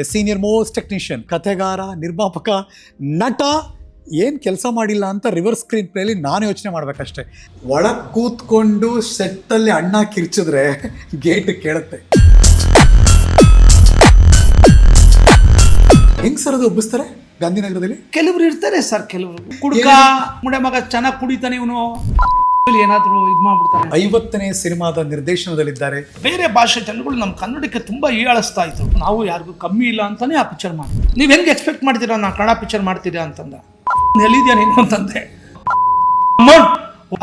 A senior most technician ಕಥೆಗಾರ ನಿರ್ಮಾಪಕ ನಟ ಏನು ಕೆಲಸ ಮಾಡಿಲ್ಲ ಅಂತ ರಿವರ್ಸ್ ಸ್ಕ್ರೀನ್ ಪ್ಲೇಲಿ ನಾನು ಯೋಚನೆ ಮಾಡ್ಬೇಕಷ್ಟೆ. ಒಳಗೆ ಕೂತ್ಕೊಂಡು ಸೆಟ್ಟಲ್ಲಿ ಅಣ್ಣ ಕಿರ್ಚಿದ್ರೆ ಗೇಟ್ ಕೇಳುತ್ತೆ. ಹೆಂಗ್ ಸರ್ ಅದು ಒಬ್ಬಿಸ್ತಾರೆ ಗಾಂಧಿನಗರದಲ್ಲಿ? ಕೆಲವರು ಇರ್ತಾರೆ ಸರ್ ಕೆಲವರು. ಕುಡ್ಕ ಮುಡೆ ಮಗ ಚೆನ್ನಾಗಿ ಕುಡಿತಾನೆ ಇವನು. ಏನಾದ್ರು ಇದು ಮಾಡ್ಬಿಡ್ತಾರೆ? ಐವತ್ತನೇ ಸಿನಿಮಾದ ನಿರ್ದೇಶನದಲ್ಲಿದ್ದಾರೆ. ಬೇರೆ ಭಾಷೆ ಜನಗಳು ನಮ್ಮ ಕನ್ನಡಕ್ಕೆ ತುಂಬಾ ಹೀಯಾಳಿಸ್ತಾ ಇತ್ತು ನಾವು ಯಾರಿಗೂ ಕಮ್ಮಿ ಇಲ್ಲ ಅಂತಾನೆ ಆ ಪಿಕ್ಚರ್ ಮಾಡಿ ನೀವು ಹೆಂಗೆ ಎಕ್ಸ್ಪೆಕ್ಟ್ ಮಾಡ್ತೀರಾ ನಾ ಕನ್ನಡ ಪಿಕ್ಚರ್ ಮಾಡ್ತೀರಾ ಅಂತಂದ. ಎಲ್ಲಿದ್ಯಾ ನೀನು ಅಂತಂದೆ.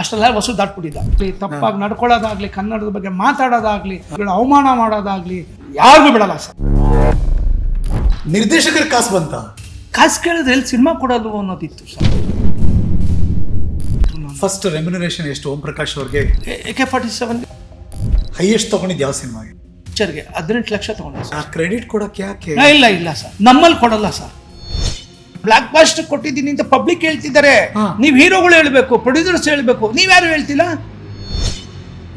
ಅಷ್ಟೆಲ್ಲ ವಸು ದಾಟ್ಬಿಟ್ಟಿದ್ದ. ತಪ್ಪಾಗಿ ನಡ್ಕೊಳ್ಳೋದಾಗ್ಲಿ ಕನ್ನಡದ ಬಗ್ಗೆ ಮಾತಾಡೋದಾಗ್ಲಿ ಅವಮಾನ ಮಾಡೋದಾಗ್ಲಿ ಯಾರಿಗೂ ಬಿಡಲ್ಲ ಸರ್. ನಿರ್ದೇಶಕರ ಕಾಸು ಬಂತ? ಕಾಸು ಕೇಳಿದ್ರೆ ಎಲ್ಲಿ ಸಿನಿಮಾ ಕೊಡೋದು ಅನ್ನೋದಿತ್ತು ಸರ್. ಫಸ್ಟ್ ರೆಮ್ಯುನರೇಷನ್ ಎಷ್ಟು? ಓಂ ಪ್ರಕಾಶ್ ಅವ್ರಿಗೆ? A K forty seven highest ತಗೊಂಡಿದ್ದು ಯಾವ ಸಿನಿಮಾಗೆ? ಪಿಕ್ಚರ್ಗೆ ಹದಿನೆಂಟು ಲಕ್ಷ ತಗೊಂಡೆ ಸರ್. ಆ ಕ್ರೆಡಿಟ್ ಕೊಡಕ್ಕೆ ಯಾಕೆ? ಇಲ್ಲ ಇಲ್ಲ ಸರ್. ನಮ್ಮಲ್ಲಿ ಕೊಡಲ್ಲ ಸರ್. ಬ್ಲಾಕ್ ಬಾಸ್ಟ್ ಕೊಟ್ಟಿದ್ದೀನಿ ಅಂತ ಪಬ್ಲಿಕ್ ಹೇಳ್ತಿದ್ದಾರೆ. ನೀವು ಹೀರೋಗಳು ಹೇಳ್ಬೇಕು ಪ್ರೊಡ್ಯೂಸರ್ಸ್ ಹೇಳಬೇಕು. ನೀವ್ಯಾರು ಹೇಳ್ತಿಲ್ಲ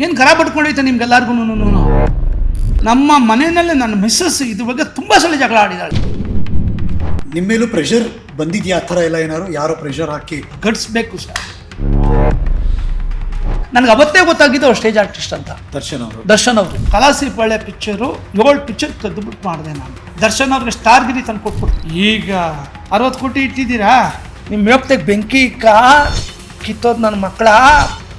ಏನು ಖರಾಬ್ ಪಡ್ಕೊಂಡೈತೆ ನಿಮ್ಗೆಲ್ಲರಿಗೂ? ನಮ್ಮ ಮನೆಯಲ್ಲೇ ನನ್ನ ಮಿಸ್ಸಸ್ ಇದ್ರ ಬಗ್ಗೆ ತುಂಬ ಸಲ ಜಗಳ ಆಡಿದಾಳೆ. ನಿಮ್ಮ ಮೇಲೂ ಪ್ರೆಷರ್ ಬಂದಿದ್ಯಾ? ಆ ಥರ ಎಲ್ಲ ಏನಾದ್ರು? ಯಾರೋ ಪ್ರೆಷರ್ ಹಾಕಿ? ಕಟ್ಸ್ಬೇಕು ಸರ್. ನನಗೆ ಅವತ್ತೇ ಗೊತ್ತಾಗಿದ್ದು ಅವ್ರು ಸ್ಟೇಜ್ ಆರ್ಟಿಸ್ಟ್ ಅಂತ. ದರ್ಶನ್ ಅವರು. ದರ್ಶನ್ ಅವರು. ಕಲಾಸಿ ಒಳ್ಳೆ ಪಿಕ್ಚರು ಏಳು ಪಿಕ್ಚರ್ ಕದ್ದುಬಿಟ್ಟು ಮಾಡಿದೆ ನಾನು. ದರ್ಶನ್ ಅವ್ರಿಗೆ ಸ್ಟಾರ್ ಗಿರಿ ತಂದು ಕೊಟ್ಬಿಟ್ಟು. ಈಗ ಅರವತ್ತು ಕೋಟಿ ಇಟ್ಟಿದ್ದೀರಾ? ನಿಮ್ಮ ಯೋಗ್ತೆಗೆ ಬೆಂಕಿ ಇಕ್ಕ ಕಿತ್ತೋದು ನನ್ನ ಮಕ್ಕಳ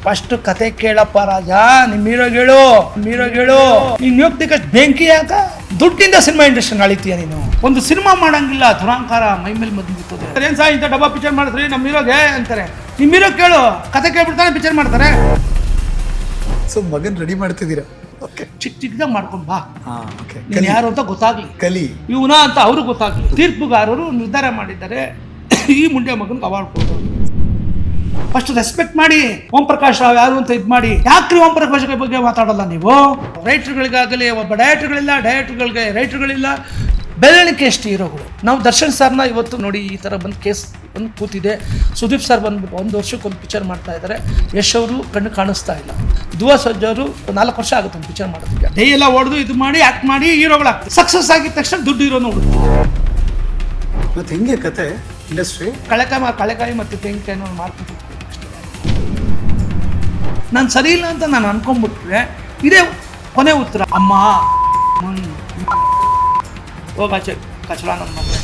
ಫಸ್ಟ್ ಕತೆ ಕೇಳಪ್ಪ ರಾಜ ನಿಮ್ಮ ಹೀರೋಗೆ ಹೇಳು ನಿಮ್ಮ ಹೀರೋಗೆ ಹೇಳು ನೀನ್ ಯೋಗ್ತಿಗೆ ಅಷ್ಟು ಬೆಂಕಿ ಯಾಕ? ದುಡ್ಡಿಂದ ಸಿನಿಮಾ ಇಂಡಸ್ಟ್ರಿ ಅಳಿತೀಯ ನೀನು? ಒಂದು ಸಿನಿಮಾ ಮಾಡಂಗಿಲ್ಲ ದುರಾಂಕಾರ ಮೈ ಮೇಲೆ ಮದ್ದು ಏನ್ ಸಾ ಇಂಥ ಡಬ್ಬಾ ಪಿಕ್ಚರ್ ಮಾಡಿದ್ರಿ ನಮ್ಮ ಹೀರೋಗೆ ಅಂತಾರೆ. ನಿಮ್ಮ ಹೀರೋ ಕೇಳು ಕತೆ ಕೇಳ್ಬಿಡ್ತಾನೆ ಪಿಕ್ಚರ್ ಮಾಡ್ತಾರೆ. ಸೊ ಮಗನ್ ರೆಡಿ ಮಾಡ್ತಿದ್ದೀರಾ? ಓಕೆ ಚಿಕ್ಕ ಚಿಕ್ಕದಾಗ ಮಾಡ್ಕೊಂಡು ಬಾ. ಹಾ ಓಕೆ ನೀನು ಯಾರು ಅಂತ ಗೊತ್ತಾಗ್ಲಿ. ಕಲಿ. ಇವನ ಅಂತ ಅವ್ರಿಗೆ ಗೊತ್ತಾಗ್ಲಿ. ತೀರ್ಪುಗಾರರು ನಿರ್ಧಾರ ಮಾಡಿದ್ದಾರೆ. ಈ ಮುಂಡೆ ಮಗನಿಗೆ ಅವಾರ್ಡ್ ಕೊಡೋದು. ಫಸ್ಟ್ ರೆಸ್ಪೆಕ್ಟ್ ಮಾಡಿ ಓಂ ಪ್ರಕಾಶ್ ರಾವ್ ಯಾರು ಅಂತ ಇದು ಮಾಡಿ. ಯಾಕ್ರಿ ಓಂ ಪ್ರಕಾಶ್ ಬಗ್ಗೆ ಮಾತಾಡಲ್ಲ ನೀವು? ರೈಟರ್ಗಳಿಗಾಗಲಿ ಒಬ್ಬ ಗಳಿಗೆ ರೈಟರ್ ರೈಟರ್ಗಳಿಲ್ಲ ಬೆಳವಣಿಗೆ ಎಷ್ಟು ಹೀರೋಗಳು ನಾವು ದರ್ಶನ್ ಸರ್ನ ಇವತ್ತು ನೋಡಿ ಈ ಥರ ಬಂದು ಕೇಸ್ ಬಂದು ಕೂತಿದೆ. ಸುದೀಪ್ ಸರ್ ಬಂದ್ಬಿಟ್ಟು ಒಂದು ವರ್ಷಕ್ಕೆ ಒಂದು ಪಿಕ್ಚರ್ ಮಾಡ್ತಾ ಇದ್ದಾರೆ ಯಶ್ ಅವರು ಕಣ್ಣು ಕಾಣಿಸ್ತಾ ಇಲ್ಲ. ದುವಾ ಸಜ್ಜ ಅವರು ನಾಲ್ಕು ವರ್ಷ ಆಗುತ್ತೆ ಒಂದು ಪಿಕ್ಚರ್ ಮಾಡೋದಕ್ಕೆ. ಡೈ ಎಲ್ಲ ಹೊಡೆದು ಇದು ಮಾಡಿ ಆ್ಯಕ್ಟ್ ಮಾಡಿ ಹೀರೋಗಳಾಗ್ತದೆ ಸಕ್ಸಸ್ ಆಗಿದ ತಕ್ಷಣ ದುಡ್ಡು ಇರೋ ನೋಡು. ಮತ್ತು ಹೆಂಗೆ ಕತೆ? ಇಂಡಸ್ಟ್ರಿ ಕಳೆಕಾಯಿ ಕಳೆಕಾಯಿ ಮತ್ತು ತೆಂಗಿನಕಾಯಿನ ಮಾರ್ಕೆಟ್ ನಾನು ಸರಿ ಇಲ್ಲ ಅಂತ ನಾನು ಅನ್ಕೊಂಡ್ಬಿಟ್ರೆ ಇದೇ ಕೊನೆ ಉತ್ತರ. ಅಮ್ಮ ಹ್ಮ್. ಹೋಗಾಚೆ ಕಚಡ ನನ್ನ ಮಗ